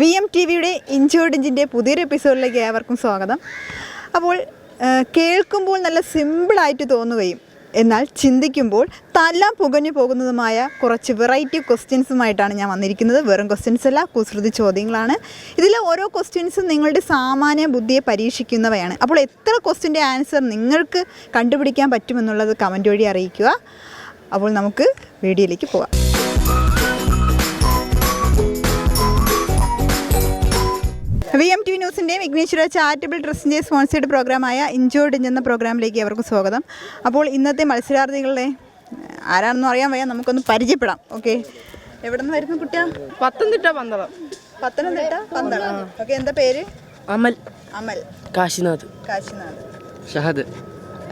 V M T വിയുടെ ഇഞ്ചോടിഞ്ചിന്റെ പുതിയൊരു എപ്പിസോഡിലേക്ക് ഏവർക്കും സ്വാഗതം. അപ്പോൾ കേൾക്കുമ്പോൾ നല്ല സിമ്പിളായിട്ട് തോന്നുകയും എന്നാൽ ചിന്തിക്കുമ്പോൾ തല പുകഞ്ഞു പോകുന്നതുമായ കുറച്ച് വെറൈറ്റി ക്വസ്റ്റ്യൻസുമായിട്ടാണ് ഞാൻ വന്നിരിക്കുന്നത്. വെറും ക്വസ്റ്റ്യൻസ് അല്ല കുസൃതി ചോദ്യങ്ങളാണ്. ഇതിലെ ഓരോ ക്വസ്റ്റ്യൻസും നിങ്ങളുടെ സാമാന്യ ബുദ്ധിയെ പരീക്ഷിക്കുന്നവയാണ്. അപ്പോൾ എത്ര ക്വസ്റ്റ്യന്റെ ആൻസർ നിങ്ങൾക്ക് കണ്ടുപിടിക്കാൻ പറ്റുമെന്നുള്ളത് കമന്റ് വഴി അറിയിക്കുക. അപ്പോൾ നമുക്ക് വീഡിയോയിലേക്ക് പോകാം. വി എം ടി ന്യൂസിന്റെയും വിഘ്നേശ്വര ചാരിറ്റബിൾ ട്രസ്റ്റിന്റെ സ്പോൺസേഡ് പ്രോഗ്രാമായ ഇഞ്ചോർഡ് എന്ന പ്രോഗ്രാമിലേക്ക് അവർക്ക് സ്വാഗതം. അപ്പോൾ ഇന്നത്തെ മത്സരാർത്ഥികളുടെ ആരാണെന്ന് അറിയാൻ വയ്യ നമുക്കൊന്ന് പരിചയപ്പെടാം. ഓക്കെ. എവിടെ നിന്ന് വരുന്നു കുട്ടിയ? പത്തനംതിട്ട പന്തളം. പത്തനംതിട്ട പന്തളം. ഓക്കെ എന്താ പേര്? അമൽ. അമൽ. കാശിനാഥ്. കാശിനാഥ്. ഷഹദ്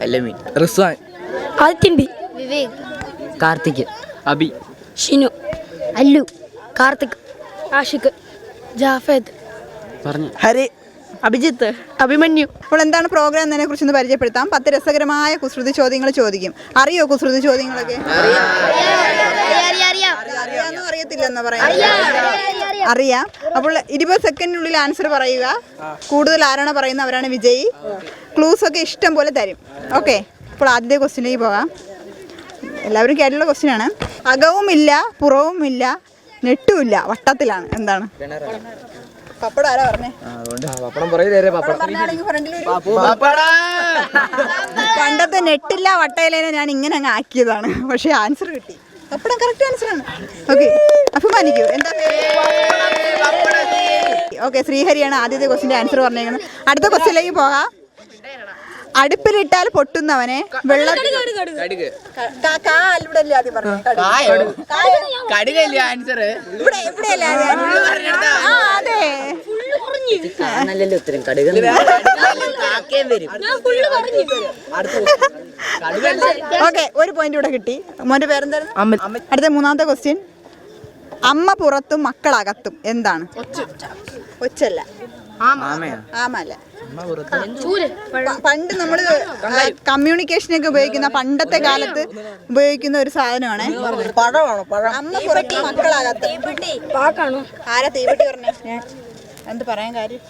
അലമി റിസ്വാൻ ആദിത്യൻ വിവേക് കാർത്തിക് അബി ഷിനു അല്ലു കാർത്തിക് ആഷിഖ് ജാഫേദ് ഹരി. അഭിജിത്ത് അഭിമന്യു. അപ്പോൾ എന്താണ് പ്രോഗ്രാം എന്നതിനെ കുറിച്ചൊന്ന് പരിചയപ്പെടുത്താം. പത്ത് രസകരമായ കുസൃതി ചോദ്യങ്ങൾ ചോദിക്കും. അറിയോ കുസൃതി ചോദ്യങ്ങളൊക്കെ? അറിയാന്ന് പറയാം അറിയാം. അപ്പോൾ ഇരുപത് സെക്കൻഡിനുള്ളിൽ ആൻസർ പറയുക. കൂടുതൽ ആരാണ് പറയുന്നത് അവരാണ് വിജയി. ക്ലൂസ് ഒക്കെ ഇഷ്ടം പോലെ തരും. ഓക്കെ അപ്പോൾ ആദ്യത്തെ ക്വസ്റ്റിനിലേക്ക് പോകാം. എല്ലാവരും കേട്ടുള്ള ക്വസ്റ്റ്യൻ ആണ്. അകവുമില്ല പുറവുമില്ല നെട്ടുമില്ല വട്ടത്തിലാണ്. എന്താണ്? പപ്പടം ആരാ പറഞ്ഞേ? പപ്പടം പറയില്ലേ പണ്ടത്തെ നെട്ടില്ല വട്ടയിലേനെ ഞാൻ ഇങ്ങനെ അങ്ങ് ആക്കിയതാണ്. പക്ഷെ ആൻസർ കിട്ടി. പപ്പടം കറക്റ്റ് ആൻസർ ആണ്. ഓക്കെ അഭിമാനിക്കൂ എന്താ ഓക്കെ ശ്രീഹരിയാണ് ആദ്യത്തെ ക്വസ്റ്റിന്റെ ആൻസർ പറഞ്ഞേക്കുന്നത്. അടുത്ത ക്വസ്റ്റിലേക്ക് പോകാം. അടുപ്പിലിട്ടാൽ പൊട്ടുന്നവനെ വെള്ളത്തിൽ കടുക് ഇവിടെ അല്ലേ ആദ്യം പറഞ്ഞത്? കടുക്. കായോ? കടുകല്ലേ ആൻസർ ഇവിടെ ഇവിടെയല്ലേ ആദ്യം? ആ അതെ നല്ലല്ലോ ഉത്തരം കടുക് വരും. ഓക്കെ ഒരു പോയിന്റ് കൂടെ കിട്ടി. മോന്റെ പേരെന്തായിരുന്നു? അമൽ അടുത്ത മൂന്നാമത്തെ ക്വസ്റ്റ്യൻ അമ്മ പുറത്തും മക്കളകത്തും എന്താണ്? ഒച്ചല്ല ആമല്ല പണ്ട് നമ്മൾ കമ്മ്യൂണിക്കേഷനൊക്കെ ഉപയോഗിക്കുന്ന പണ്ടത്തെ കാലത്ത് ഉപയോഗിക്കുന്ന ഒരു സാധനമാണ്. പഴമാണോ പഴം. അമ്മ പുറത്തും മക്കളകത്തും. ആരാ തീപ്പെട്ടി പറഞ്ഞേ? എന്ത് പറയാൻ കാര്യം?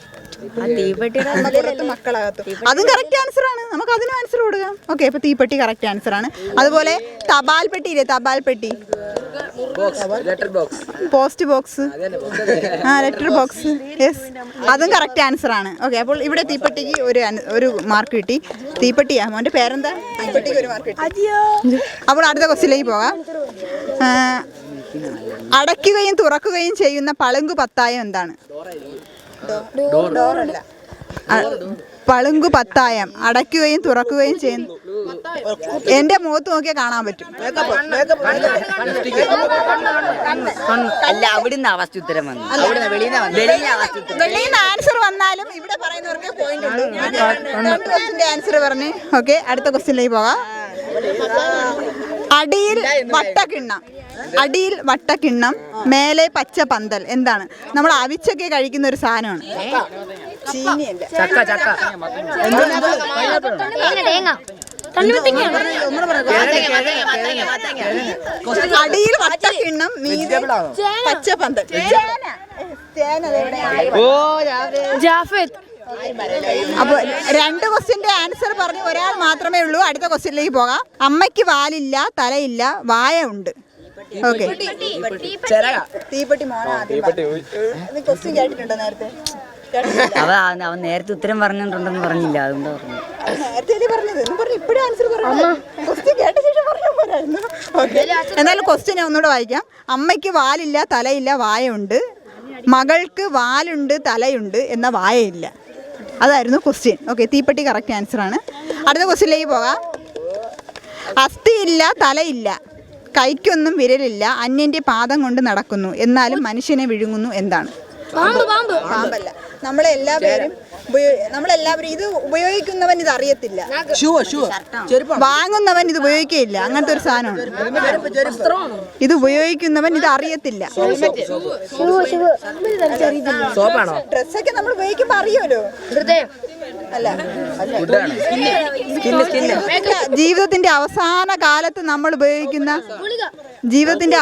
മക്കളകത്തും. അതും കറക്റ്റ് ആൻസർ ആണ്. നമുക്ക് അതിനും ആൻസർ കൊടുക്കാം. ഓക്കെ അപ്പൊ തീപ്പെട്ടി കറക്റ്റ് ആൻസർ ആണ്. അതുപോലെ തപാൽ പെട്ടി ഇല്ലേ? തപാൽ പെട്ടി. പോസ്റ്റ് ബോക്സ് ആ ലെറ്റർ ബോക്സ് യെസ് അതും കറക്റ്റ് ആൻസർ ആണ്. ഓക്കെ അപ്പോൾ ഇവിടെ തീപ്പെട്ടിക്ക് ഒരു ഒരു മാർക്ക് കിട്ടി. തീപ്പെട്ടിയാ? മോന്റെ പേരെന്താ? തീപ്പെട്ടിക്ക് ഒരു മാർക്ക് കിട്ടി. അപ്പോൾ അടുത്ത ക്വസ്റ്റിലേക്ക് പോകാം. അടയ്ക്കുകയും തുറക്കുകയും ചെയ്യുന്ന പളുങ്കു പത്തായം എന്താണ്? ഡോറല്ല. പളുങ്കു പത്തായം. അടയ്ക്കുകയും തുറക്കുകയും ചെയ്യുന്നു എന്റെ മുഖത്ത് നോക്കിയാൽ കാണാൻ പറ്റും. അല്ല അവിടുന്ന് അവസ്ഥ ഉത്തരം വന്നു. വെളിയിൽ ആൻസർ വന്നാലും ഇവിടെ പറയുന്നവർക്ക് പോയിന്റ് ആൻസർ പറഞ്ഞ്. ഓക്കെ അടുത്ത ക്വസ്റ്റ്യനിലേക്ക് പോകാം. അടിയിൽ വട്ടക്കിണ്ണം അടിയിൽ വട്ടക്കിണ്ണം മേലെ പച്ച പന്തൽ. എന്താണ്? നമ്മൾ അവിച്ചൊക്കെ കഴിക്കുന്ന ഒരു സാധനമാണ്. ചീനിയല്ല? ചക്ക ചക്ക. തേങ്ങ അടിയിൽ വട്ടക്കിണ്ണം മീതെ പച്ച പന്തൽ? ഓ ജാഫേദ് അപ്പൊ രണ്ട് ക്വസ്റ്റ്യന്റെ ആൻസർ പറഞ്ഞ് ഒരാൾ മാത്രമേ ഉള്ളൂ. അടുത്ത ക്വസ്റ്റ്യനിലേക്ക് പോകാം. അമ്മയ്ക്ക് വാലില്ല തലയില്ല വായ ഉണ്ട് ഓക്കെ. തീപ്പെട്ടി ക്വസ്റ്റ്യൻ കേട്ടിട്ടുണ്ടോ നേരത്തെ. അവ അവൻ നേരത്തെ ഉത്തരം പറഞ്ഞിട്ടുണ്ടെന്ന് പറഞ്ഞില്ല അതുകൊണ്ട് പറഞ്ഞു. നേരത്തെ പറഞ്ഞത്? പറഞ്ഞു ഇപ്പോഴും ആൻസർ പറഞ്ഞു ക്വസ്റ്റ്യൻ കേട്ട ശേഷം പറഞ്ഞാൽ പോരായിരുന്നു ഓക്കെ. എന്നാലും ക്വസ്റ്റ്യൻ ഒന്നുകൂടെ വായിക്കാം. അമ്മയ്ക്ക് വാലില്ല തലയില്ല വായ ഉണ്ട് മകൾക്ക് വാലുണ്ട് തലയുണ്ട് എന്ന വായയില്ല. അതായിരുന്നു ക്വസ്റ്റ്യൻ ഓക്കെ തീപ്പെട്ടി കറക്റ്റ് ആൻസർ ആണ്. അടുത്ത ക്വസ്റ്റ്യനിലേക്ക് പോകാം. അസ്ഥിയില്ല തലയില്ല. കൈക്കൊന്നും വിരലില്ല. അന്യന്റെ പാദം കൊണ്ട് നടക്കുന്നു. എന്നാലും മനുഷ്യനെ വിഴുങ്ങുന്നു. എന്താണ്? പാമ്പ് പാമ്പ്. പാമ്പല്ല. നമ്മളെല്ലാവരും നമ്മളെല്ലാവരും ഇത് ഉപയോഗിക്കുന്നവൻ ഇത് അറിയത്തില്ല. ഷൂ ഷൂ ചെരുപ്പ് വാങ്ങുന്നവൻ ഇത് ഉപയോഗിക്കില്ല അങ്ങനത്തെ ഒരു സാധനമാണ്. ഇത് ഉപയോഗിക്കുന്നവൻ ഇത് അറിയത്തില്ല. ഡ്രസ്സൊക്കെ നമ്മൾ ഉപയോഗിക്കുമ്പോ അറിയുമല്ലോ. അല്ല. ജീവിതത്തിന്റെ അവസാന കാലത്ത് നമ്മൾ ഉപയോഗിക്കുന്ന ജീവിതത്തിന്റെ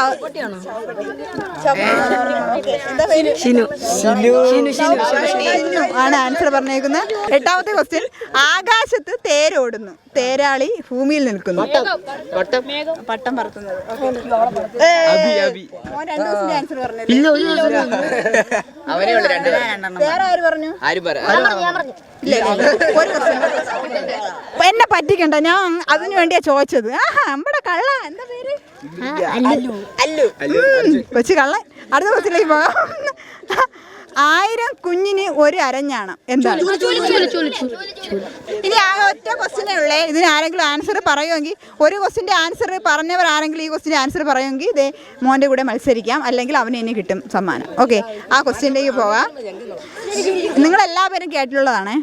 ആണ് ആൻസർ പറഞ്ഞേക്കുന്നത്. എട്ടാമത്തെ ക്വസ്റ്റ്യൻ ആകാശത്ത് തേരോടുന്നു. തേരാളി ഭൂമിയിൽ നിൽക്കുന്നു. പട്ടം പറത്തുന്നത്. അവനെ ഉള്ളു രണ്ട് വേറെ ആര് പറഞ്ഞു. ആരും പറ? ഇല്ല, ഒരു എന്നെ പറ്റിക്കണ്ട ഞാൻ അതിനു വേണ്ടിയാ ചോദിച്ചത്. ആഹാ നമ്മുടെ കള്ള എന്താ പേര്? അല്ലു. കൊച്ചു കള്ളൻ. അടുത്ത കൊച്ചിലേക്ക് പോകാം. ആയിരം കുഞ്ഞിന് ഒരു അരഞ്ഞാണ്. എന്താ ഇനി ആ ഒറ്റ ക്വസ്റ്റിനേ ഉള്ളേ. ഇതിന് ആരെങ്കിലും ആൻസർ പറയുമെങ്കിൽ ഒരു ക്വസ്റ്റിന്റെ ആൻസർ പറഞ്ഞവർ ആരെങ്കിലും ഈ ക്വസ്റ്റിന്റെ ആൻസർ പറയുമെങ്കിൽ ഇതേ മോന്റെ കൂടെ മത്സരിക്കാം. അല്ലെങ്കിൽ അവന് ഇനി കിട്ടും സമ്മാനം. ഓക്കെ ആ ക്വസ്റ്റ്യനിലേക്ക് പോകാം. നിങ്ങളെല്ലാവരും കേട്ടിട്ടുള്ളതാണേ.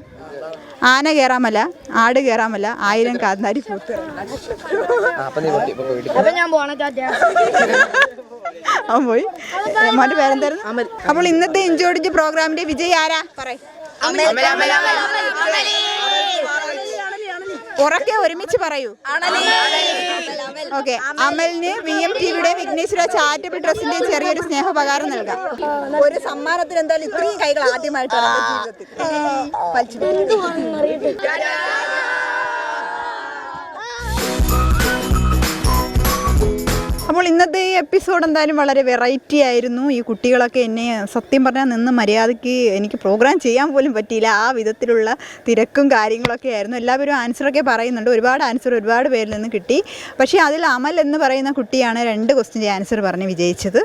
ആന കയറാമല്ല ആട് കയറാമല്ല ആയിരം കാന്താരി പൂത്ത്. അവൻ പോയി. മോന്റെ പേരെന്തായിരുന്നു? അപ്പോൾ ഇന്നത്തെ ഇഞ്ചോടിച്ച് പ്രോഗ്രാമിന്റെ വിജയ് ആരാ? പറയ്. ഉറക്കെ ഒരുമിച്ച് പറയൂ. ഓക്കെ. അമലിന് വി എം ടിവിയുടെ വിഘ്നേശ്വര ചാരിറ്റബിൾ ട്രസ്റ്റിന്റെ ചെറിയൊരു സ്നേഹോപകാരം നൽകാം. ഒരു സമ്മാനത്തിന് എന്തായാലും ഇത്രയും കൈകൾ ആദ്യമായിട്ടാണ് ജീവിതത്തിൽ. അപ്പോൾ ഇന്നത്തെ ഈ എപ്പിസോഡ് എന്തായാലും വളരെ വെറൈറ്റി ആയിരുന്നു. ഈ കുട്ടികളൊക്കെ എന്നെ സത്യം പറഞ്ഞാൽ നിന്ന് മര്യാദയ്ക്ക് എനിക്ക് പ്രോഗ്രാം ചെയ്യാൻ പോലും പറ്റിയില്ല. ആ വിധത്തിലുള്ള തിരക്കും കാര്യങ്ങളൊക്കെ ആയിരുന്നു. എല്ലാവരും ആൻസറൊക്കെ പറയുന്നുണ്ട്. ഒരുപാട് ആൻസർ ഒരുപാട് പേരിൽ നിന്ന് കിട്ടി. പക്ഷേ അതിൽ അമൽ എന്ന് പറയുന്ന കുട്ടിയാണ് രണ്ട് ക്വസ്റ്റിന്റെ ആൻസർ പറഞ്ഞ് വിജയിച്ചത്.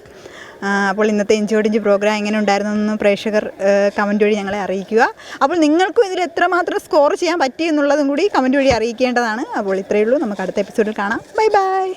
അപ്പോൾ ഇന്നത്തെ ഇഞ്ചോടിഞ്ച് പ്രോഗ്രാം എങ്ങനെ ഉണ്ടായിരുന്നു എന്ന് പ്രേക്ഷകർ കമന്റ് വഴി ഞങ്ങളെ അറിയിക്കുക. അപ്പോൾ നിങ്ങൾക്കും ഇതിൽ എത്രമാത്രം സ്കോർ ചെയ്യാൻ പറ്റിയെന്നുള്ളതും കൂടി കമന്റ് വഴി അറിയിക്കേണ്ടതാണ്. അപ്പോൾ ഇത്രയേ ഉള്ളൂ. നമുക്ക് അടുത്ത എപ്പിസോഡിൽ കാണാം. Bye bye